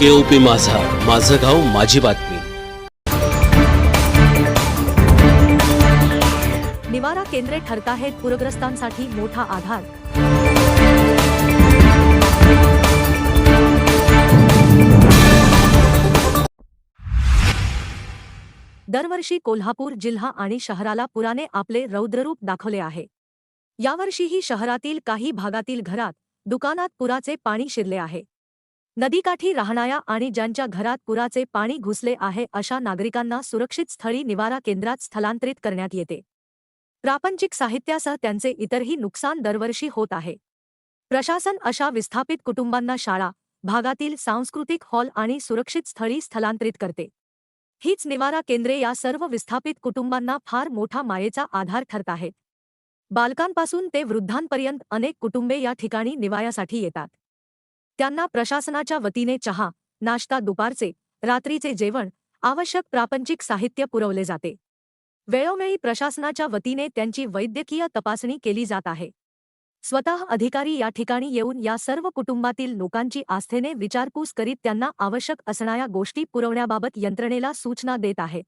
केओपी माझा. माझं गाव माझी बातमी. निवारा केंद्रे ठरत आहेत पूरग्रस्तांसाठी मोठा आधार. दरवर्षी कोल्हापूर जिल्हा आणि शहराला पुराने आपले रौद्ररूप दाखवले आहे. यावर्षीही शहरातील काही भागातील घरात दुकानात पुराचे पाणी शिरले आहे. नदीकाठी राहणाऱ्या आणि ज्यांच्या घरात पुराचे पाणी घुसले आहे अशा नागरिकांना सुरक्षित स्थळी निवारा केंद्रात स्थलांतरित करण्यात येते. प्रापंचिक साहित्यासह त्यांचे इतरही नुकसान दरवर्षी होत आहे. प्रशासन अशा विस्थापित कुटुंबांना शाळा भागातील सांस्कृतिक हॉल आणि सुरक्षित स्थळी स्थलांतरित करते. हीच निवारा केंद्रे या सर्व विस्थापित कुटुंबांना फार मोठा मायेचा आधार ठरत आहेत. बालकांपासून ते वृद्धांपर्यंत अनेक कुटुंबे या ठिकाणी निवायासाठी येतात. त्यांना प्रशासनाच्या वतीने चहा नाश्ता दुपारचे रात्रीचे जेवण आवश्यक प्रापंचिक साहित्य पुरवले जाते. वेळोवेळी प्रशासनाच्या वतीने त्यांची वैद्यकीय तपासणी केली जात आहे. स्वतः अधिकारी या ठिकाणी येऊन या सर्व कुटुंबातील लोकांची आस्थेने विचारपूस करीत त्यांना आवश्यक असणाऱ्या गोष्टी पुरवण्याबाबत यंत्रणेला सूचना देत आहेत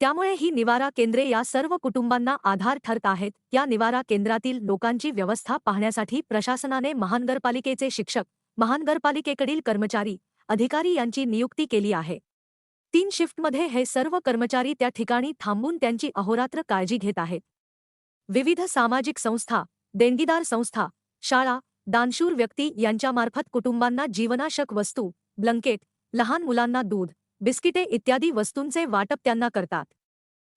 त्यामुळे ही निवारा केंद्रे या सर्व कुटुंबांना आधार ठरत आहेत. या निवारा केंद्रातील लोकांची व्यवस्था पाहण्यासाठी प्रशासनाने महानगरपालिकेचे शिक्षक महानगरपालिकेकडील कर्मचारी अधिकारी यांची नियुक्ती केली आहे. तीन शिफ्टमध्ये हे सर्व कर्मचारी त्या ठिकाणी थांबून त्यांची अहोरात्र काळजी घेत आहेत. विविध सामाजिक संस्था देणगीदार संस्था शाळा दानशूर व्यक्ती यांच्यामार्फत कुटुंबांना जीवनाशक वस्तू ब्लंकेट लहान मुलांना दूध बिस्किटे इत्यादी वस्तूंचे वाटप त्यांना करतात.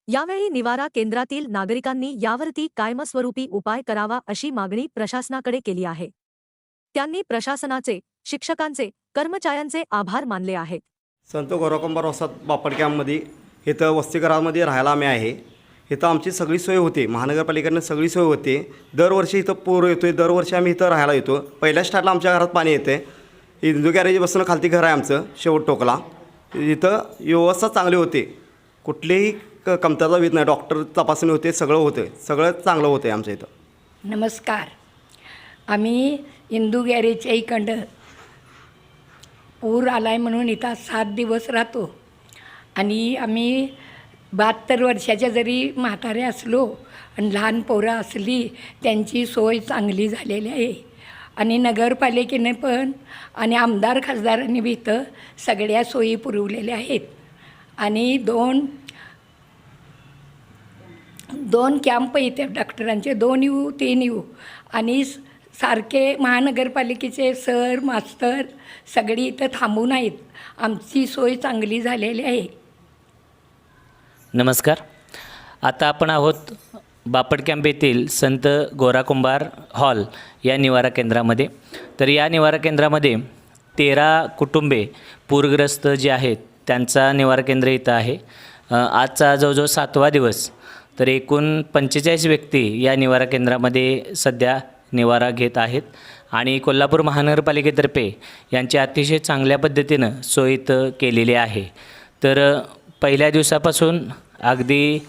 यावेळी निवारा केंद्रातील नागरिकांनी यावरती कायमस्वरूपी उपाय करावा अशी मागणी प्रशासनाकडे केली आहे. त्यांनी प्रशासनाचे शिक्षकांचे कर्मचाऱ्यांचे आभार मानले आहेत. संत गोरकुंभार वसात बापड कॅम्पमध्ये इथं वसतिगृहामध्ये राहायला आम्ही आहे. इथं आमची सगळी सोय होते. महानगरपालिकेनं सगळी सोय होते. दरवर्षी इथं पूर येतो आहे दरवर्षी आम्ही इथं राहायला येतो. पहिल्या स्टार्टला आमच्या घरात पाणी येते इंदू गॅरेजपासून खालती घर आहे आमचं शेवट टोकला. इथं व्यवस्था चांगली होते. कुठलीही क कमतरता येत नाही. डॉक्टर तपासणी होते. सगळं होतं. सगळं चांगलं होतं आमच्या इथं. नमस्कार. आम्ही इंदू गॅरेजच्या इकडं पूर आला आहे म्हणून इथं सात दिवस राहतो. आणि आम्ही बहात्तर वर्षाच्या जरी म्हातारे असलो आणि लहान पोरं असली त्यांची सोय चांगली झालेली आहे. आणि नगरपालिकेने पण आणि आमदार खासदारांनी बी इथं सगळ्या सोयी पुरवलेल्या आहेत. आणि दोन दोन कॅम्प इथे डॉक्टरांचे दोन येऊ तीन येऊ. आणि सारखे महानगरपालिकेचे सर मास्तर सगळी इथं थांबून आहेत. आमची सोय चांगली झालेली आहे. नमस्कार. आता आपण आहोत बापट कॅम्प येथील संत गोरा कुंभार हॉल या निवारा केंद्रामध्ये. तर या निवारा केंद्रामध्ये तेरा कुटुंबे पूरग्रस्त जे आहेत त्यांचा निवारा केंद्र इथं आहे. आजचा जवळजवळ सातवा दिवस. तर एकूण पंचेचाळीस व्यक्ती या निवारा केंद्रामध्ये सध्या निवारा घेत आहेत. आणि कोल्हापूर महानगरपालिकेतर्फे यांची अतिशय चांगल्या पद्धतीनं सोयीत केलेली आहे. तर पहिल्या दिवसापासून अगदी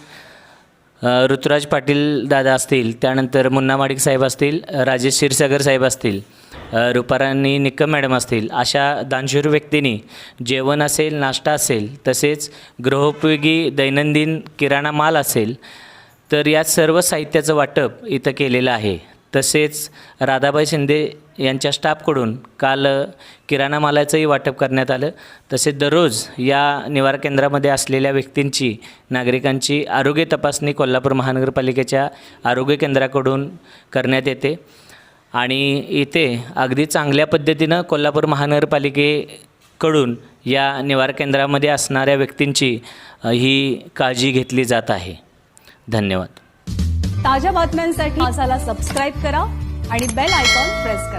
ऋतुराज पाटील दादा असतील त्यानंतर मुन्ना माडिक साहेब असतील राजेश क्षीरसागर साहेब असतील अ, रुपाराणी निकम मॅडम असतील अशा दानशूर व्यक्तींनी जेवण असेल नाश्ता असेल तसेच गृहोपयोगी दैनंदिन किराणा माल असेल तर या सर्व साहित्याचं वाटप इथं केलेलं आहे. तसेच राधाबाई शिंदे यांच्या स्टाफकडून काल किराणा मालाचंही वाटप करण्यात आलं. तसेच दररोज या निवारा केंद्रामध्ये असलेल्या व्यक्तींची नागरिकांची आरोग्य तपासणी कोल्हापूर महानगरपालिकेच्या आरोग्य केंद्राकडून करण्यात येते. आणि इथे अगदी चांगल्या पद्धतीनं कोल्हापूर महानगरपालिकेकडून या निवारा केंद्रामध्ये असणाऱ्या व्यक्तींची ही काळजी घेतली जात आहे. धन्यवाद. ताज्या बातम्यांसाठी माझाला सबस्क्राईब करा आणि बेल आयकॉन प्रेस करा.